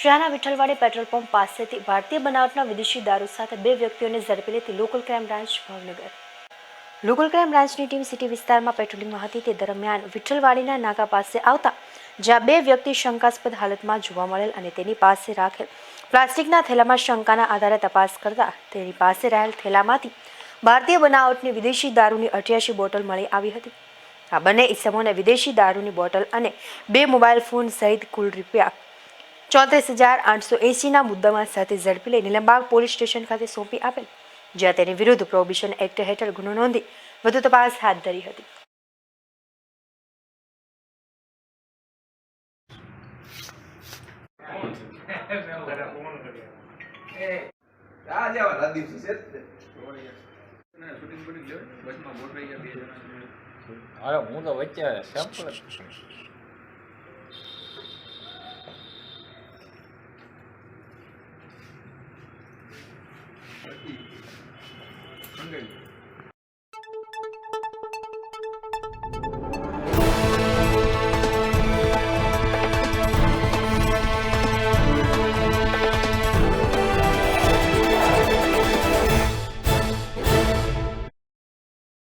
શહેરના Vithalwadi petrol pump પાસેથી ભારતીય બનાવટના વિદેશી દારૂ સાથે બે વ્યક્તિઓને ઝડપી લેતી local crime branch Bhavnagar. Local crime બ્રાન્ચની ટીમ સિટી વિસ્તારમાં પેટ્રોલિંગમાં હતી. તે દરમિયાન વિઠ્ઠલવાડીના નાકા પાસે આવતા જ્યાં બે વ્યક્તિ શંકાસ્પદ હાલતમાં જોવા મળેલ અને તેની પાસે રાખેલ પ્લાસ્ટિકના થેલામાં શંકાના આધારે તપાસ કરતા તેની પાસે રહેલ થેલામાંથી ભારતીય બનાવટની વિદેશી દારૂની અઠ્યાસી બોટલ મળી આવી હતી. આ બંને ઇસમોને વિદેશી દારૂની બોટલ અને બે મોબાઈલ ફોન સહિત કુલ રૂપિયા ચોત્રીસ હજાર આઠસો એંસીના મુદ્દામાં સાથે ઝડપી લઈ નીલમબાગ પોલીસ સ્ટેશન ખાતે સોંપી આપેલ જ્યાં તેની વિરુદ્ધ પ્રોહિબિશન એક્ટ હેઠળ ગુનો નોંધી વધુ તપાસ હાથ ધરી હતી. દિવસે છે. અરે હું તો વચ્ચે સેમ્પલ ప్రతి